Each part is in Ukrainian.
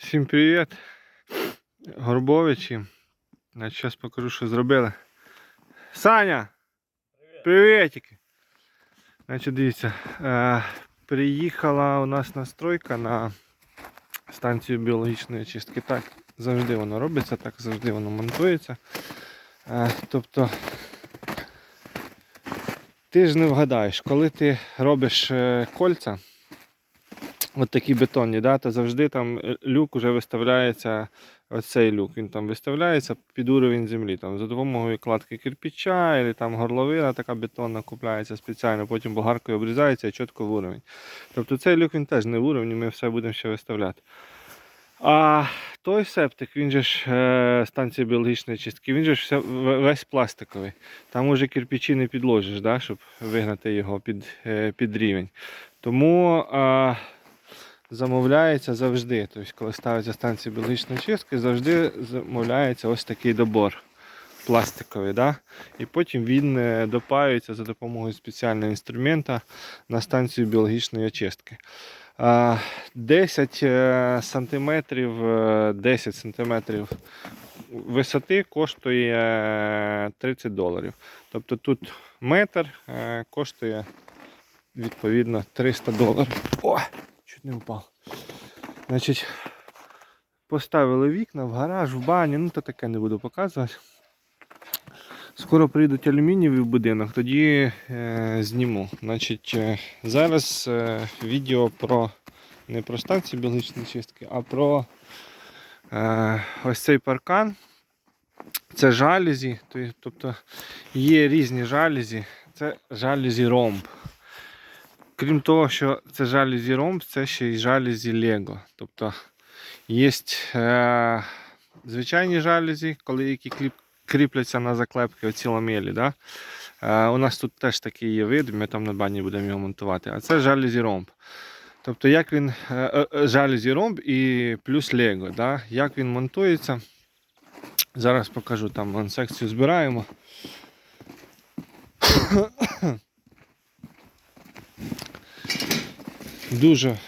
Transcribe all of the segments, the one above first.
Всім привіт! Горбовичі. Зараз покажу, що зробили. Саня! Привітики! Значить, дивіться, е, приїхала у нас настройка на станцію біологічної чистки. Так завжди воно робиться, так завжди воно монтується. Е, тобто, ти ж не вгадаєш, коли ти робиш е, кольця, от такі бетонні, да, то завжди там е, люк вже виставляється, оцей люк, він там виставляється під уровень землі. Там, за допомогою кладки кирпича, або там горловина така бетонна купляється спеціально, потім болгаркою обрізається і чітко в уровень. Тобто цей люк він теж не в уровні, ми все будемо ще виставляти. А той септик, він же ж е, станція біологічної чистки, він же ж все, весь пластиковий. Там уже кирпичі не підложиш, да, щоб вигнати його під, е, під рівень. Тому а, замовляється завжди. Тобто, коли ставиться станція біологічної чистки, завжди замовляється ось такий добор пластиковий. Да? І потім він е, допаюється за допомогою спеціального інструмента на станцію біологічної очистки. 10 е, сантиметрів, е, 10 сантиметрів висоти коштує е, 30 доларів. Тобто тут метр е, коштує відповідно 300 доларів. О, чуть не впав. Значить, поставили вікна в гараж, в баню, ну то таке не буду показувати. Скоро прийдуть алюмінієві будинок, тоді е, зніму. Значить, е, зараз е, відео про не про станцію біологічної чистки, а про е, ось цей паркан. Це жалюзі, тобто є різні жалюзі. Це жалюзі ромб. Крім того, що це жалюзі ромб, це ще й жалюзі Лего. Тобто є е, звичайні жалюзі, коли які кліп, кріпляться на заклепки оці ламелі. Да? Е, у нас тут теж такий є вид, ми там на бані будемо його монтувати. А це жалюзі ромб. Тобто, як він е, е, е, жалюзі ромб і плюс Лего. Да? Як він монтується. Зараз покажу там секцію збираємо. Дуже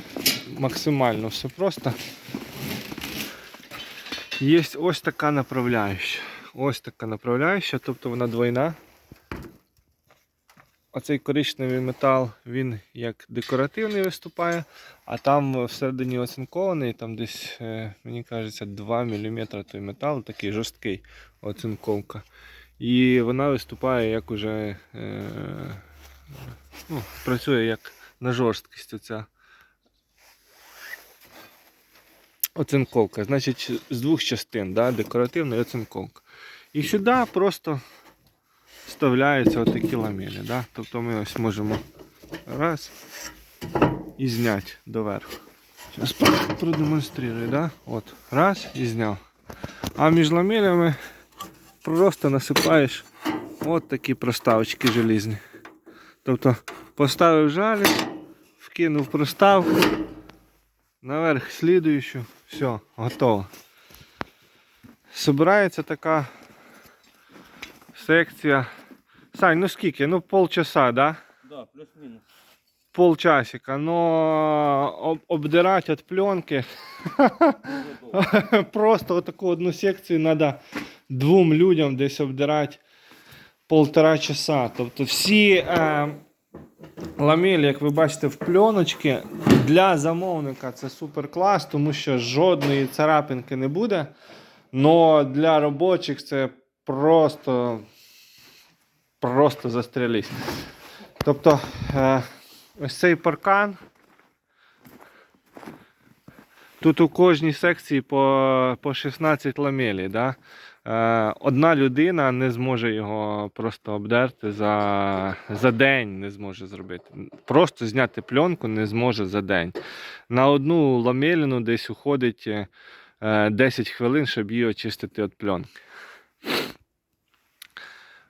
максимально все просто. Є ось така направляюча. Ось така направляюча, тобто вона двойна. Оцей коричневий метал, він як декоративний виступає, а там всередині оцинкований, там десь, е, мені кажеться, 2 мм той метал, такий жорсткий оцинковка. І вона виступає як уже е, ну, працює як на жорсткість оця оцинковка. Значить, з двох частин, да, декоративна і оцинковка. І сюди просто вставляються отакі ламелі. Да? Тобто ми ось можемо раз і зняти доверху. Зараз продемонструю, да? От, раз і зняв. А між ламелями просто насипаєш от такі проставочки желізні. Тобто поставив жаль, вкинув проставку, наверх слідуючу, все, готово. Собирається така секція. Сань, ну скільки? Ну полчаса, да? Да, плюс-мінус. Полчасика. Но об- обдирати від пленки Дуже довго. просто таку одну секцію треба двом людям десь обдирати полтора часа. Тобто всі е, ламелі, як ви бачите, в пленочці для замовника це супер клас, тому що жодної царапинки не буде. Но для робочих це просто, просто застрілись. Тобто е, ось цей паркан. Тут у кожній секції по, по 16 ламелей. Да? Е, одна людина не зможе його просто обдерти за, за день, не зможе зробити. Просто зняти пленку не зможе за день. На одну ламеліну десь уходить е, 10 хвилин, щоб її очистити від пленки.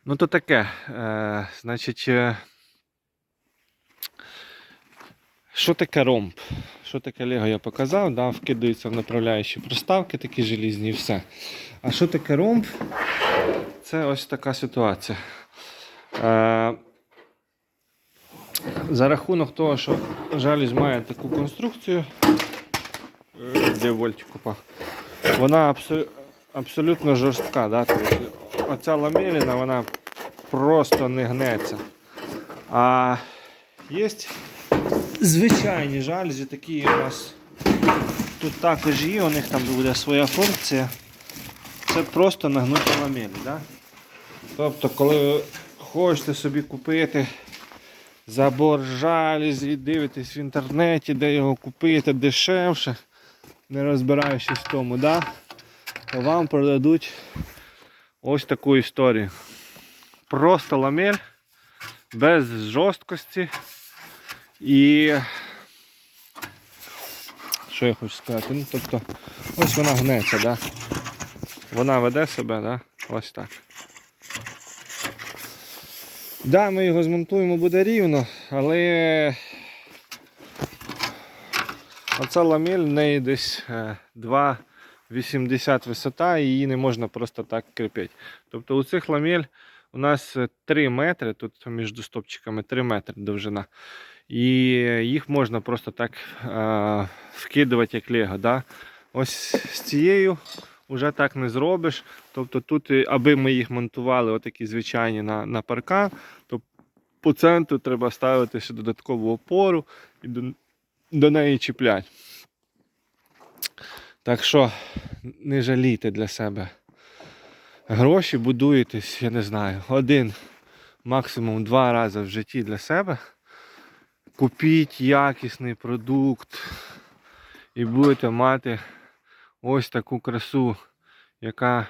Ну, то таке. Е, значить, е, що таке ромб? Що таке Лего я показав, да, вкидаються в направляючі проставки, такі желізні і все. А що таке ромб? Це ось така ситуація. Е, за рахунок того, що жалюзь має таку конструкцію, е, де вольт купав. Вона абсо- абсолютно жорстка, да? тобто оця ламеліна, вона просто не гнеться. А є звичайні жальзі, такі у нас тут також є, у них там буде своя функція. Це просто нагнуті ламелі. Да? Тобто, коли ви хочете собі купити забор жалізі, дивитесь в інтернеті, де його купити дешевше, не розбираючись в тому, да? то вам продадуть ось таку історію. Просто ламель без жорсткості. І що я хочу сказати? Ну, тобто, ось вона гнеться, да? Вона веде себе, да? ось так. Да, ми його змонтуємо, буде рівно, але оця ламель в неї десь е, 2,80 висота і її не можна просто так кріпити. Тобто у цих ламель у нас е, 3 метри, тут між стопчиками 3 метри довжина. І їх можна просто так е, вкидувати як лего. Да? Ось з цією вже так не зробиш. Тобто тут, е, аби ми їх монтували, отакі звичайні на, на паркан, то по центру треба ставити ще додаткову опору і до, до неї чіплять. Так що не жалійте для себе гроші, будуєтесь, я не знаю, один, максимум два рази в житті для себе. Купіть якісний продукт і будете мати ось таку красу, яка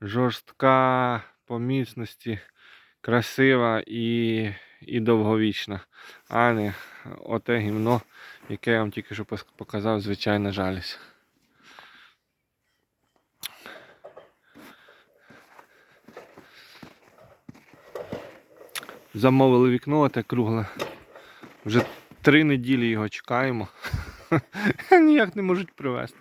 жорстка по міцності, красива і, і довговічна, а не оте гімно, яке я вам тільки що показав, звичайна жалість. Замовили вікно, те кругле. Вже три неділі його чекаємо. Ніяк не можуть привезти.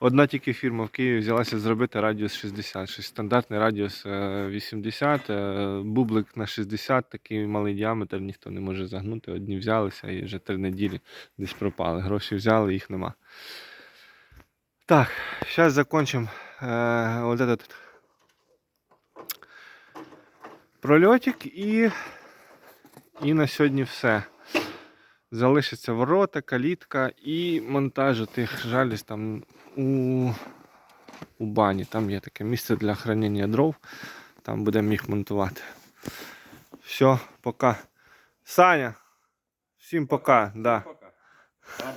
Одна тільки фірма в Києві взялася зробити радіус 60. Щось стандартний радіус е, 80, е, бублик на 60, такий малий діаметр, ніхто не може загнути. Одні взялися і вже три неділі десь пропали. Гроші взяли, їх нема. Так, зараз закончимо е, от этот прольотик і, і на сьогодні все. Залишиться ворота, калітка і монтаж тих жаліз там у, у бані. Там є таке місце для хранення дров. Там будемо їх монтувати. Все, пока. Саня, всім пока. Да.